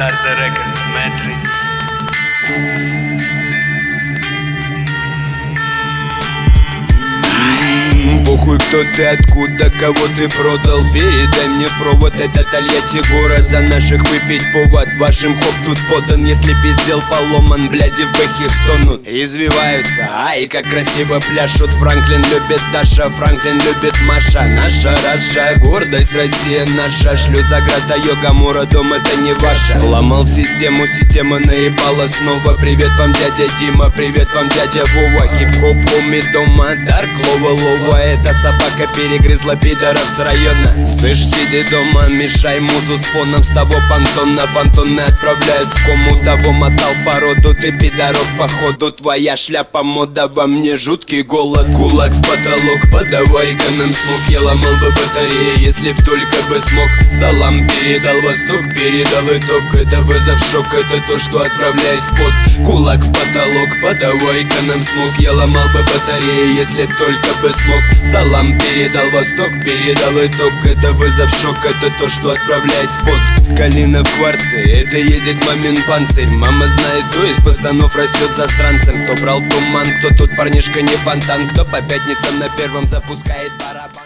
Sarda Records Matrix. Похуй кто ты, откуда, кого ты продал. Передай мне провод, это Тольятти город. За наших выпить повод, вашим хоп тут подан. Если пиздел поломан, бляди в бэхе стонут. Извиваются, ай, как красиво пляшут. Франклин любит Даша, Франклин любит Маша. Наша Раша, гордость Россия наша. Шлюзаграда, йога, мура, дом это не ваша Ломал систему, система наебала снова. Привет вам, дядя Дима, привет вам, дядя Вова. Хип-хоп, хоми дома, дарк, лова, лова. Эта собака перегрызла пидоров с района. Слышь, сиди дома, мешай музу с фоном. С того понтона фантоны отправляют в кому Того. Мотал породу, ты пидорок походу. Твоя шляпа мода, во мне жуткий голод. Кулак в потолок, подавай ганам смог Я ломал бы батареи, если б только бы смог. Салам передал восток, передал итог. Это вызов шок, это то, что отправляет в пот. Кулак в потолок, подавай ганам смог Я ломал бы батареи, если б только бы смог. Салам передал восток, передал итог Это вызов шок, это то, что отправляет в пот Калина в кварце, это едет мамин панцирь. Мама знает, кто из пацанов растет засранцем Кто брал туман, кто тут парнишка не фонтан. Кто по пятницам на первом запускает барабан